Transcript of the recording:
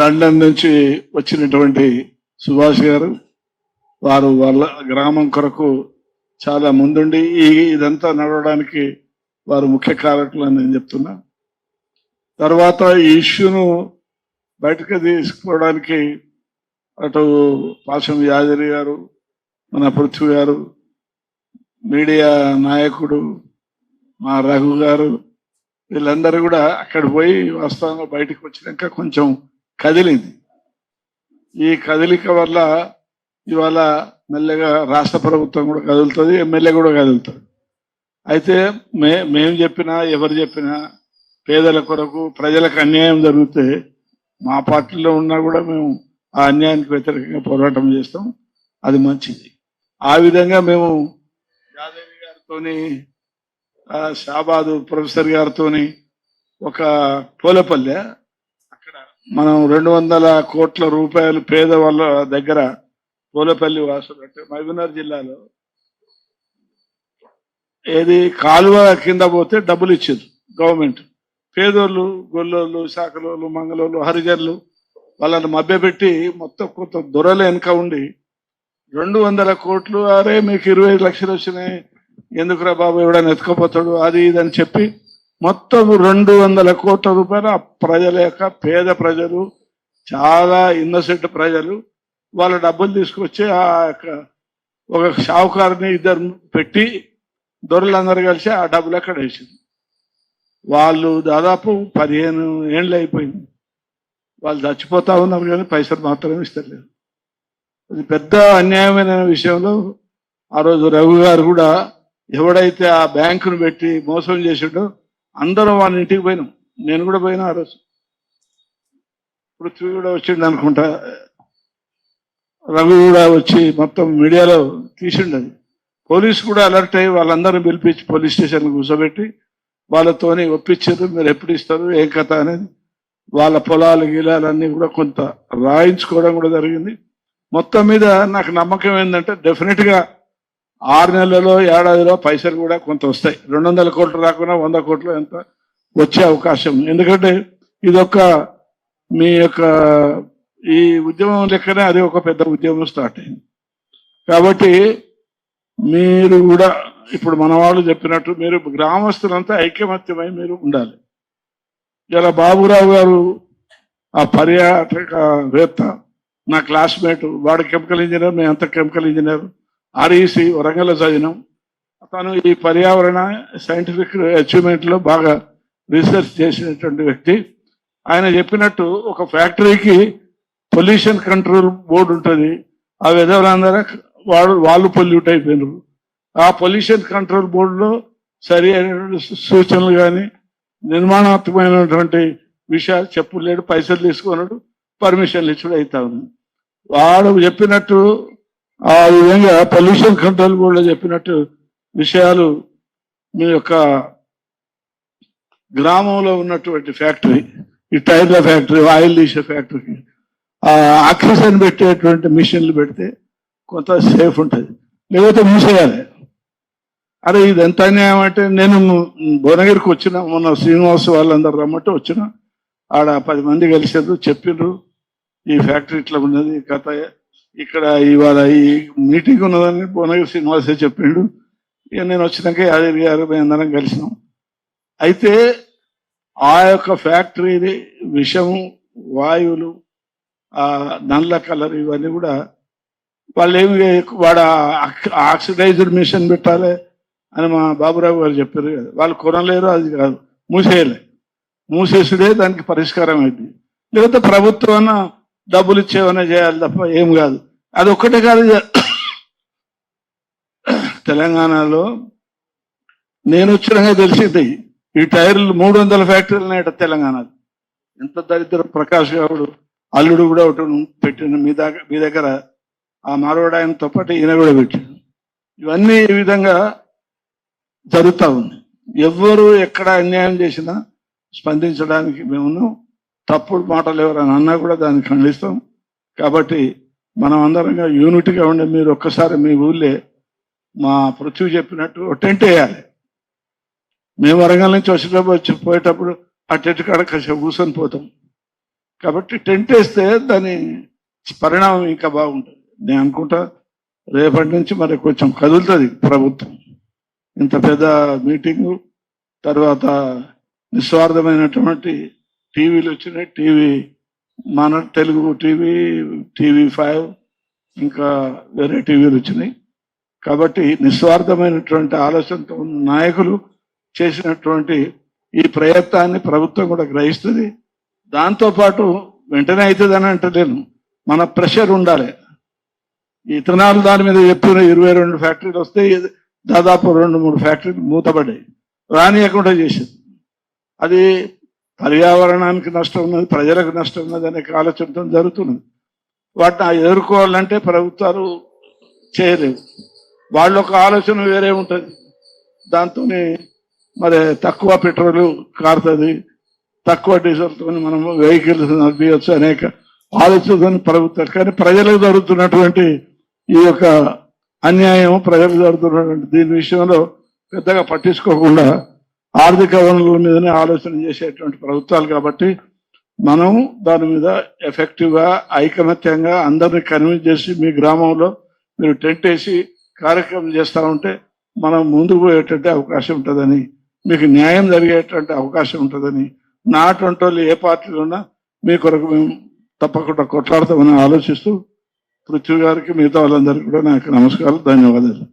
London నుంచి వచ్చినటువంటి సుభాష్ గారు వారు వాళ్ళ గ్రామం కొరకు చాలా ముందుండి ఈ ఇదంతా నడవడానికి వారు ముఖ్య కారకులు అని నేను చెప్తున్నా. తర్వాత ఈ ఇష్యూను బయటకు తీసుకోవడానికి అటు పాశం యాదరి గారు మన పృథ్వీ గారు మీడియా నాయకుడు మా రఘు గారు వీళ్ళందరూ కూడా అక్కడ పోయి వాస్తవంగా బయటకు వచ్చినాక కొంచెం కదిలింది. ఈ కదలిక వల్ల ఇవాళ మెల్లగా రాష్ట్ర ప్రభుత్వం కూడా కదులుతుంది ఎమ్మెల్యే కూడా కదులుతుంది అయితే మే మేము చెప్పినా ఎవరు చెప్పినా పేదల కొరకు ప్రజలకు అన్యాయం జరిగితే మా పార్టీలో ఉన్నా కూడా మేము ఆ అన్యాయానికి వ్యతిరేకంగా పోరాటం చేస్తాం. అది మంచిది. ఆ విధంగా మేము యాదవి గారితోని షాబాదు ప్రొఫెసర్ గారితోని ఒక పోలపల్లె మనం రెండు వందల కోట్ల రూపాయలు పేద వాళ్ళ దగ్గర పోలపల్లి వాసులు అంటే మహబూబ్నగర్ జిల్లాలో ఏది కాలువ కింద పోతే డబ్బులు ఇచ్చారు గవర్నమెంట్. పేదోళ్ళు గొల్లోళ్ళు శాఖలోళ్ళు మంగళోళ్ళు హరిజనులు వాళ్ళని మభ్యపెట్టి మొత్తం కొంత దొరలు వెనక ఉండి రెండు వందల కోట్లు అరే మీకు ఇరవై లక్షలు వచ్చినాయి ఎందుకురా బాబు ఎవడని ఎత్తుకపోతాడు అది ఇది అని చెప్పి మొత్తం రెండు వందల కోట్ల రూపాయలు ప్రజల యొక్క పేద ప్రజలు చాలా ఇన్నసెంట్ ప్రజలు వాళ్ళ డబ్బులు తీసుకొచ్చి ఆ యొక్క ఒక షావుకారుని ఇద్దరు పెట్టి దొరలందరూ కలిసి ఆ డబ్బులు అక్కడ వేసింది. వాళ్ళు దాదాపు పదిహేను ఏళ్ళు అయిపోయింది. వాళ్ళు చచ్చిపోతా ఉన్నారు కానీ పైసలు మాత్రమే ఇస్తలేదు. అది పెద్ద అన్యాయమైన విషయంలో ఆ రోజు రఘు గారు కూడా ఎవడైతే ఆ బ్యాంకును పెట్టి మోసం చేసాడో అందరం వాళ్ళ ఇంటికి పోయినాం. నేను కూడా పోయినా ఆ రోజు. పృథ్వీ కూడా వచ్చిండు అనుకుంటా. రవి కూడా వచ్చి మొత్తం మీడియాలో తీసిండది పోలీసు కూడా అలర్ట్ అయ్యి వాళ్ళందరినీ పిలిపించి పోలీస్ స్టేషన్ కూర్చోబెట్టి వాళ్ళతోని ఒప్పించారు మీరు ఎప్పుడు ఇస్తారు ఏం కథ అనేది. వాళ్ళ పొలాలు గీలాలన్నీ కూడా కొంత రాయించుకోవడం కూడా జరిగింది. మొత్తం మీద నాకు నమ్మకం ఏంటంటే డెఫినెట్గా ఆరు నెలలలో ఏడాదిలో పైసలు కూడా కొంత వస్తాయి. రెండు వందల కోట్లు రాకుండా వంద కోట్లు ఎంత వచ్చే అవకాశం. ఎందుకంటే ఇదొక మీ యొక్క ఈ ఉద్యమం లెక్కనే అది ఒక పెద్ద ఉద్యమం స్టార్ట్ అయింది. కాబట్టి మీరు కూడా ఇప్పుడు మన వాళ్ళు చెప్పినట్టు మీరు గ్రామస్తులంతా ఐకమత్యమై మీరు ఉండాలి. ఇలా బాబురావు గారు ఆ పర్యాటకవేత్త నా క్లాస్మేట్ వాడు కెమికల్ ఇంజనీర్ మేము అంత కెమికల్ ఇంజనీర్. ఆర్ఈసి వరంగల్ చదివినాం తను ఈ పర్యావరణ సైంటిఫిక్ అచీవ్మెంట్లో బాగా రీసెర్చ్ చేసినటువంటి వ్యక్తి. ఆయన చెప్పినట్టు ఒక ఫ్యాక్టరీకి పొల్యూషన్ కంట్రోల్ బోర్డు ఉంటుంది. ఆ విధవులందరూ వాళ్ళు వాళ్ళు పొల్యూట్ అయిపోయినారు. ఆ పొల్యూషన్ కంట్రోల్ బోర్డులో సరి అయినటువంటి సూచనలు కానీ నిర్మాణాత్మకమైనటువంటి విషయాలు చెప్పులేడు పైసలు తీసుకున్నాడు పర్మిషన్లు ఇచ్చుడు అవుతా ఉంది వాడు చెప్పినట్టు ఆ విధంగా పొల్యూషన్ కంట్రోల్ బోర్డులో చెప్పినట్టు విషయాలు మీ యొక్క గ్రామంలో ఉన్నటువంటి ఫ్యాక్టరీ ఈ టైర్ల ఫ్యాక్టరీ ఆయిల్ తీసే ఫ్యాక్టరీకి ఆక్సిజన్ పెట్టేటువంటి మిషన్లు పెడితే కొంత సేఫ్ ఉంటుంది. లేకపోతే మూసేయాలి. అరే ఇది ఎంత అన్యాయం అంటే నేను భువనగిరికి వచ్చిన మొన్న శ్రీనివాస్ వాళ్ళందరూ రమ్మంటే వచ్చిన ఆడ పది మంది కలిసారు చెప్పిండ్రు ఈ ఫ్యాక్టరీ ఇట్లా ఉన్నది కథ ఇక్కడ ఇవాళ ఈ మీటింగ్ ఉన్నదని భువనగిరి శ్రీనివాసే చెప్పిండు. ఇక నేను వచ్చినాక యాదగిరి గారు మేము అందరం కలిసినాం. అయితే ఆ యొక్క ఫ్యాక్టరీ విషము వాయువులు ఆ నల్ల కలర్ ఇవన్నీ కూడా వాళ్ళు ఏమి వాడు ఆక్సిడైజ్డ్ మిషన్ పెట్టాలి అని మా బాబురావు గారు చెప్పారు కదా. వాళ్ళు కొనలేరు అది కాదు. మూసేయలే. మూసేసుడే దానికి పరిష్కారం అయింది లేకపోతే ప్రభుత్వం డబ్బులు ఇచ్చేవనే చేయాలి తప్ప ఏం కాదు. అది ఒక్కటే కాదు. తెలంగాణలో నేను వచ్చినాక తెలిసింది. ఈ టైర్లు మూడు వందల ఫ్యాక్టరీలు ఉన్నాయట తెలంగాణ ఎంత దరిద్ర ప్రకాష్ గారు అల్లుడు కూడా ఒకటి పెట్టిన మీ దగ్గర మీ దగ్గర ఆ మారవాడు ఆయనతో పాటు ఈయన కూడా పెట్టాడు ఇవన్నీ ఈ విధంగా జరుగుతూ ఉంది. ఎవ్వరు ఎక్కడ అన్యాయం చేసినా స్పందించడానికి మేము తప్పుడు మాటలు ఎవరైనా అన్నా కూడా దాన్ని ఖండిస్తాం. కాబట్టి మనం అందరంగా యూనిట్గా ఉండే మీరు ఒక్కసారి మీ ఊళ్ళే మా పృథ్వీ చెప్పినట్టు టెంట్ వేయాలి. మేము వరంగల్ నుంచి వచ్చేటప్పుడు వచ్చి పోయేటప్పుడు ఆ టెంట్ కాడ కాసేపు కూర్చొని పోతాం. కాబట్టి టెంట్ వేస్తే దాని పరిణామం ఇంకా బాగుంటుంది. నేను అనుకుంటా రేపటి నుంచి మరి కొంచెం కదులుతుంది ప్రభుత్వం. ఇంత పెద్ద మీటింగు తర్వాత నిస్వార్థమైనటువంటి టీవీలు వచ్చినాయి. టీవీ మన తెలుగు టీవీ టీవీ ఫైవ్ ఇంకా వేరే టీవీలు వచ్చినాయి. కాబట్టి నిస్వార్థమైనటువంటి ఆలోచనతో ఉన్న నాయకులు చేసినటువంటి ఈ ప్రయత్నాన్ని ప్రభుత్వం కూడా గ్రహిస్తుంది. దాంతో పాటు వెంటనే అవుతుందని అంటలేను. మన ప్రెషర్ ఉండాలి. ఈ ఇథనాల్ దాని మీద చెప్పిన ఇరవై రెండు ఫ్యాక్టరీలు వస్తే దాదాపు రెండు మూడు ఫ్యాక్టరీలు మూతపడ్డాయి. రానియకుండా చేసింది. అది పర్యావరణానికి నష్టం ఉన్నది ప్రజలకు నష్టం ఉన్నది అనే ఆలోచనతో జరుగుతున్నది. వాటిని ఎదుర్కోవాలంటే ప్రభుత్వాలు చేయలేవు వాళ్ళ ఒక ఆలోచన వేరే ఉంటుంది. దాంతో మరి తక్కువ పెట్రోల్ కారుతుంది తక్కువ డీజిల్తో మనం వెహికల్స్ నడిపించవచ్చు అనేక ఆలోచనతో ప్రభుత్వం కానీ ప్రజలకు జరుగుతున్నటువంటి ఈ యొక్క అన్యాయం ప్రజలకు జరుగుతున్నటువంటి దీని విషయంలో పెద్దగా పట్టించుకోకుండా ఆర్థిక వనరుల మీదనే ఆలోచన చేసేటువంటి ప్రభుత్వాలు కాబట్టి మనం దాని మీద ఎఫెక్టివ్గా ఐకమత్యంగా అందరిని కన్విన్స్ చేసి మీ గ్రామంలో మీరు టెంట్ వేసి కార్యక్రమం చేస్తూ ఉంటే మనం ముందుకు పోయేటువంటి అవకాశం ఉంటుందని మీకు న్యాయం జరిగేటువంటి అవకాశం ఉంటుందని నా అటువంటి వాళ్ళు ఏ పార్టీలో ఉన్నా మీ కొరకు మేము తప్పకుండా కొట్లాడతామని ఆలోచిస్తూ పృథ్వీ గారికి మిగతా వాళ్ళందరికీ కూడా నాకు నమస్కారం ధన్యవాదాలు.